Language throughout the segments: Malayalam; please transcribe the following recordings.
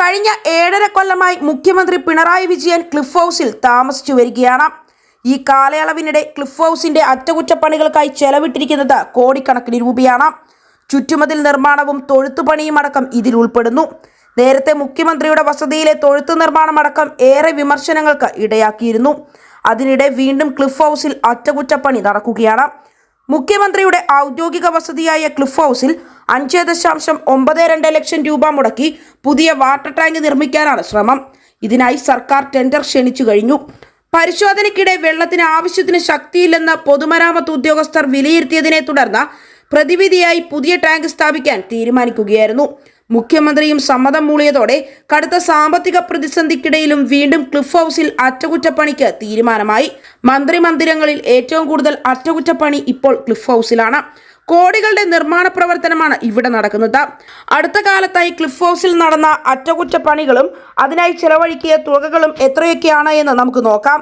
കഴിഞ്ഞ ഏഴര കൊല്ലമായി മുഖ്യമന്ത്രി പിണറായി വിജയൻ ക്ലിഫ് ഹൗസിൽ താമസിച്ചു വരികയാണ്. ഈ കാലയളവിനിടെ ക്ലിഫ് ഹൗസിന്റെ അറ്റകുറ്റപ്പണികൾക്കായി ചെലവിട്ടിരിക്കുന്നത് കോടിക്കണക്കിന് രൂപയാണ്. ചുറ്റുമതിൽ നിർമ്മാണവും തൊഴുത്തുപണിയും അടക്കം ഇതിൽ ഉൾപ്പെടുന്നു. നേരത്തെ മുഖ്യമന്ത്രിയുടെ വസതിയിലെ തൊഴുത്ത് നിർമ്മാണം അടക്കം ഏറെ വിമർശനങ്ങൾക്ക് ഇടയാക്കിയിരുന്നു. അതിനിടെ വീണ്ടും ക്ലിഫ് ഹൗസിൽ അറ്റകുറ്റപ്പണി നടക്കുകയാണ്. മുഖ്യമന്ത്രിയുടെ ഔദ്യോഗിക വസതിയായ ക്ലിഫ് ഹൗസിൽ അഞ്ച് ദശാംശം ഒമ്പത് രണ്ട് ലക്ഷം രൂപ മുടക്കി പുതിയ വാട്ടർ ടാങ്ക് നിർമ്മിക്കാനാണ് ശ്രമം. ഇതിനായി സർക്കാർ ടെൻഡർ ക്ഷണിച്ചു കഴിഞ്ഞു. പരിശോധനയ്ക്കിടെ വെള്ളത്തിന് ആവശ്യത്തിന് ശക്തിയില്ലെന്ന് പൊതുമരാമത്ത് ഉദ്യോഗസ്ഥർ വിലയിരുത്തിയതിനെ തുടർന്ന് പ്രതിവിധിയായി പുതിയ ടാങ്ക് സ്ഥാപിക്കാൻ തീരുമാനിക്കുകയായിരുന്നു. മുഖ്യമന്ത്രിയും സമ്മതം മൂളിയതോടെ കടുത്ത സാമ്പത്തിക പ്രതിസന്ധിക്കിടയിലും വീണ്ടും ക്ലിഫ് ഹൗസിൽ അറ്റകുറ്റപ്പണിക്ക് തീരുമാനമായി. മന്ത്രി മന്ദിരങ്ങളിൽ ഏറ്റവും കൂടുതൽ അറ്റകുറ്റപ്പണി ഇപ്പോൾ ക്ലിഫ് ഹൗസിലാണ്. കോടികളുടെ നിർമ്മാണ പ്രവർത്തനമാണ് ഇവിടെ നടക്കുന്നത്. അടുത്ത കാലത്തായി ക്ലിഫ് ഹൗസിൽ നടന്ന അറ്റകുറ്റപ്പണികളും അതിനായി ചെലവഴിക്കിയ തുകകളും എത്രയൊക്കെയാണ് എന്ന് നമുക്ക് നോക്കാം.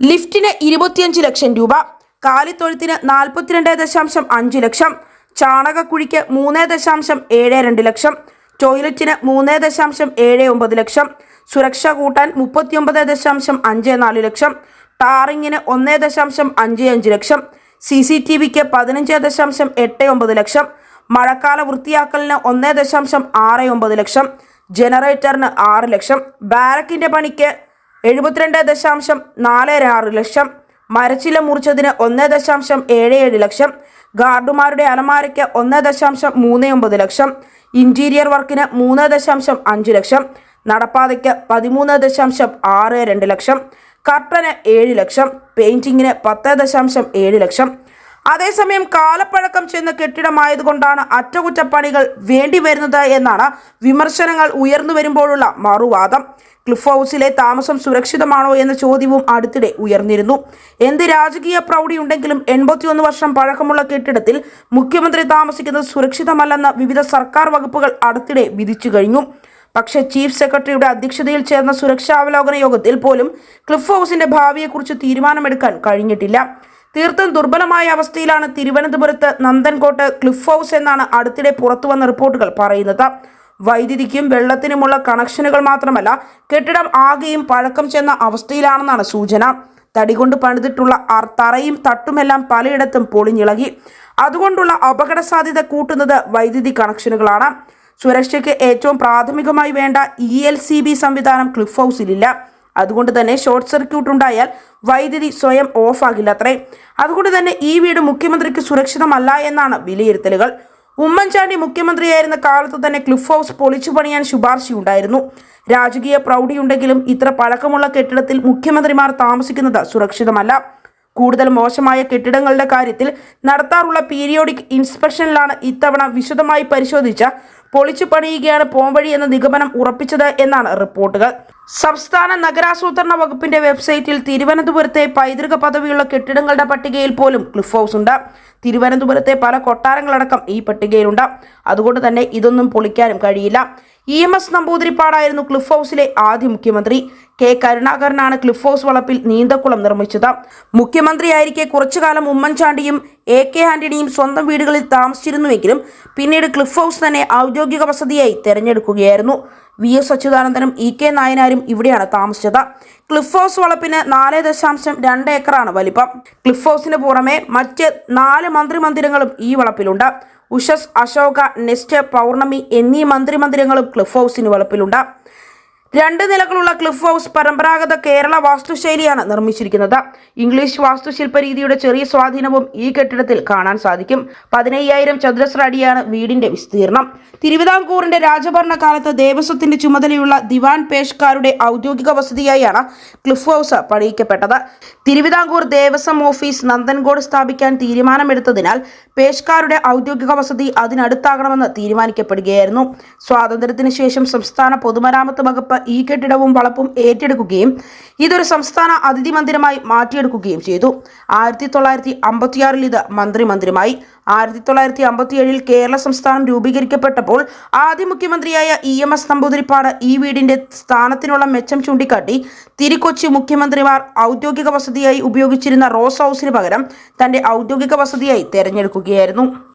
ലിഫ്റ്റിന് ഇരുപത്തിയഞ്ച് ലക്ഷം രൂപ കാലിത്തൊഴുത്തിന് നാൽപ്പത്തിരണ്ട് ദശാംശം അഞ്ച് ലക്ഷം ചാണകക്കുഴിക്ക് മൂന്ന് ദശാംശം ഏഴ് രണ്ട് ലക്ഷം ടോയ്ലറ്റിന് മൂന്ന് ദശാംശം ഏഴ് ഒമ്പത് ലക്ഷം സുരക്ഷ കൂട്ടാൻ മുപ്പത്തിയൊമ്പത് ദശാംശം അഞ്ച് നാല് ലക്ഷം ടാറിങ്ങിന് ഒന്ന് ദശാംശം അഞ്ച് അഞ്ച് ലക്ഷം സി സി ടി വിക്ക് പതിനഞ്ച് ദശാംശം എട്ട് ഒമ്പത് ലക്ഷം മഴക്കാല വൃത്തിയാക്കലിന് ഒന്ന് ദശാംശം ആറ് ഒമ്പത് ലക്ഷം ജനറേറ്ററിന് ആറ് ലക്ഷം ബാരക്കിന്റെ പണിക്ക് എഴുപത്തിരണ്ട് ദശാംശം നാല് ആറ് ലക്ഷം മരച്ചില മുറിച്ചതിന് ഒന്ന് ദശാംശം ഏഴ് ഏഴ് ലക്ഷം ഗാർഡുമാരുടെ അലമാരയ്ക്ക് ഒന്ന് ദശാംശം മൂന്ന് ഒമ്പത് ലക്ഷം ഇന്റീരിയർ വർക്കിന് മൂന്ന് ദശാംശം അഞ്ച് ലക്ഷം നടപ്പാതയ്ക്ക് പതിമൂന്ന് ദശാംശം ആറ് രണ്ട് ലക്ഷം കർട്ടന് ഏഴ് ലക്ഷം പെയിന്റിങ്ങിന് പത്ത് ദശാംശം ഏഴ് ലക്ഷം അതേസമയം കാലപ്പഴക്കം ചെന്ന കെട്ടിടമായതുകൊണ്ടാണ് അറ്റകുറ്റപ്പണികൾ വേണ്ടി വരുന്നത് എന്നാണ് വിമർശനങ്ങൾ ഉയർന്നു വരുമ്പോഴുള്ള മറുവാദം. ക്ലിഫ് ഹൗസിലെ താമസം സുരക്ഷിതമാണോ എന്ന ചോദ്യവും അടുത്തിടെ ഉയർന്നിരുന്നു. എന്ത് രാജകീയ പ്രൗഢിയുണ്ടെങ്കിലും എൺപത്തിയൊന്ന് വർഷം പഴക്കമുള്ള കെട്ടിടത്തിൽ മുഖ്യമന്ത്രി താമസിക്കുന്നത് സുരക്ഷിതമല്ലെന്ന് വിവിധ സർക്കാർ വകുപ്പുകൾ അടുത്തിടെ വിധിച്ചു കഴിഞ്ഞു. പക്ഷേ ചീഫ് സെക്രട്ടറിയുടെ അധ്യക്ഷതയിൽ ചേർന്ന സുരക്ഷാ അവലോകന യോഗത്തിൽ പോലും ക്ലിഫ് ഹൗസിന്റെ ഭാവിയെക്കുറിച്ച് തീരുമാനമെടുക്കാൻ കഴിഞ്ഞിട്ടില്ല. തീർത്തും ദുർബലമായ അവസ്ഥയിലാണ് തിരുവനന്തപുരത്ത് നന്ദൻകോട്ട് ക്ലിഫ് ഹൗസ് എന്നാണ് അടുത്തിടെ പുറത്തുവന്ന റിപ്പോർട്ടുകൾ പറയുന്നത്. വൈദ്യുതിക്കും വെള്ളത്തിനുമുള്ള കണക്ഷനുകൾ മാത്രമല്ല കെട്ടിടം ആകെയും പഴക്കം ചെന്ന അവസ്ഥയിലാണെന്നാണ് സൂചന. തടികൊണ്ട് പണിതിട്ടുള്ള തറയും തട്ടുമെല്ലാം പലയിടത്തും പൊളിഞ്ഞിളകി. അതുകൊണ്ടുള്ള അപകട സാധ്യത കൂട്ടുന്നത് വൈദ്യുതി കണക്ഷനുകളാണ്. സുരക്ഷയ്ക്ക് ഏറ്റവും പ്രാഥമികമായി വേണ്ട ഇ എൽ സി ബി സംവിധാനം ക്ലിഫ് ഹൗസിലില്ല. അതുകൊണ്ട് തന്നെ ഷോർട്ട് സർക്യൂട്ട് ഉണ്ടായാൽ വൈദ്യുതി സ്വയം ഓഫാകില്ല അത്രേ അതുകൊണ്ട് തന്നെ ഈ വീട് മുഖ്യമന്ത്രിക്ക് സുരക്ഷിതമല്ല എന്നാണ് വിലയിരുത്തലുകൾ. ഉമ്മൻചാണ്ടി മുഖ്യമന്ത്രിയായിരുന്ന കാലത്ത് തന്നെ ക്ലിഫ് ഹൗസ് പൊളിച്ചു പണിയാൻ ശുപാർശയുണ്ടായിരുന്നു. രാജകീയ പ്രൗഢിയുണ്ടെങ്കിലും ഇത്ര പഴക്കമുള്ള കെട്ടിടത്തിൽ മുഖ്യമന്ത്രിമാർ താമസിക്കുന്നത് സുരക്ഷിതമല്ല. കൂടുതൽ മോശമായ കെട്ടിടങ്ങളുടെ കാര്യത്തിൽ നടത്താറുള്ള പീരിയോഡിക് ഇൻസ്പെക്ഷനിലാണ് ഇത്തവണ വിശദമായി പരിശോധിച്ച പൊളിച്ചു പണിയുകയാണ് പോംവഴി എന്ന നിഗമനം ഉറപ്പിച്ചത് എന്നാണ് റിപ്പോർട്ടുകൾ. സംസ്ഥാന നഗരാസൂത്രണ വകുപ്പിന്റെ വെബ്സൈറ്റിൽ തിരുവനന്തപുരത്തെ പൈതൃക പദവിയുള്ള കെട്ടിടങ്ങളുടെ പട്ടികയിൽ പോലും ക്ലിഫ് ഹൗസ് ഉണ്ട്. തിരുവനന്തപുരത്തെ പല കൊട്ടാരങ്ങളടക്കം ഈ പട്ടികയിലുണ്ട്. അതുകൊണ്ട് തന്നെ ഇതൊന്നും പൊളിക്കാനും കഴിയില്ല. ഇ എം എസ് നമ്പൂതിരിപ്പാടായിരുന്നു ക്ലിഫ് ഹൗസിലെ ആദ്യ മുഖ്യമന്ത്രി. കെ കരുണാകരനാണ് ക്ലിഫ് ഹൗസ് വളപ്പിൽ നീന്തക്കുളം നിർമ്മിച്ചത്. മുഖ്യമന്ത്രിയായിരിക്കെ കുറച്ചുകാലം ഉമ്മൻചാണ്ടിയും എ കെ ആന്റണിയും സ്വന്തം വീടുകളിൽ താമസിച്ചിരുന്നുവെങ്കിലും പിന്നീട് ക്ലിഫ് ഹൗസ് തന്നെ ഔദ്യോഗിക വസതിയായി തെരഞ്ഞെടുക്കുകയായിരുന്നു. വി എസ് അച്യുതാനന്ദനും ഇ കെ നായനാരും ഇവിടെയാണ് താമസിച്ചത്. ക്ലിഫ് ഹൗസ് വളപ്പിന് നാല് ദശാംശം രണ്ട് ഏക്കറാണ് വലിപ്പം. ക്ലിഫ് ഹൗസിന് പുറമെ മറ്റ് നാല് മന്ത്രിമന്ദിരങ്ങളും ഈ വളപ്പിലുണ്ട്. ഉഷസ് അശോക നെസ്റ്റ് പൗർണമി എന്നീ മന്ത്രിമന്ദിരങ്ങളും ക്ലിഫ് ഹൗസിന് വളപ്പിലുണ്ട്. രണ്ട് നിലകളുള്ള ക്ലിഫ് ഹൗസ് പരമ്പരാഗത കേരള വാസ്തുശൈലിയാണ് നിർമ്മിച്ചിരിക്കുന്നത്. ഇംഗ്ലീഷ് വാസ്തുശില്പ രീതിയുടെ ചെറിയ സ്വാധീനവും ഈ കെട്ടിടത്തിൽ കാണാൻ സാധിക്കും. പതിനയ്യായിരം ചതുരശ്ര അടിയാണ് വീടിന്റെ വിസ്തീർണം. തിരുവിതാംകൂറിന്റെ രാജഭരണ കാലത്ത് ദേവസ്വത്തിന്റെ ചുമതലയുള്ള ദിവാൻ പേഷ്കാരുടെ ഔദ്യോഗിക വസതിയായാണ് ക്ലിഫ് ഹൗസ് പണിയിക്കപ്പെട്ടത്. തിരുവിതാംകൂർ ദേവസ്വം ഓഫീസ് നന്ദൻകോട് സ്ഥാപിക്കാൻ തീരുമാനമെടുത്തതിനാൽ പേഷ്കാരുടെ ഔദ്യോഗിക വസതി അതിനടുത്താകണമെന്ന് തീരുമാനിക്കപ്പെടുകയായിരുന്നു. സ്വാതന്ത്ര്യത്തിന് ശേഷം സംസ്ഥാന പൊതുമരാമത്ത് വകുപ്പ് ഈ കെട്ടിടവും വളപ്പും ഏറ്റെടുക്കുകയും ഇതൊരു സംസ്ഥാന അതിഥി മന്ദിരമായി മാറ്റിയെടുക്കുകയും ചെയ്തു. ആയിരത്തി തൊള്ളായിരത്തി അമ്പത്തിയാറിൽ ഇത് മന്ത്രിമന്ദിരമായി ആയിരത്തി തൊള്ളായിരത്തി അമ്പത്തിയേഴിൽ കേരള സംസ്ഥാനം രൂപീകരിക്കപ്പെട്ടപ്പോൾ ആദ്യ മുഖ്യമന്ത്രിയായ ഇ എം എസ് നമ്പൂതിരിപ്പാട് ഈ വീടിന്റെ സ്ഥാനത്തിനുള്ള മെച്ചം ചൂണ്ടിക്കാട്ടി തിരുക്കൊച്ചി മുഖ്യമന്ത്രിമാർ ഔദ്യോഗിക വസതിയായി ഉപയോഗിച്ചിരുന്ന റോസ് ഹൗസിന് പകരം തന്റെ ഔദ്യോഗിക വസതിയായി തെരഞ്ഞെടുക്കുകയായിരുന്നു.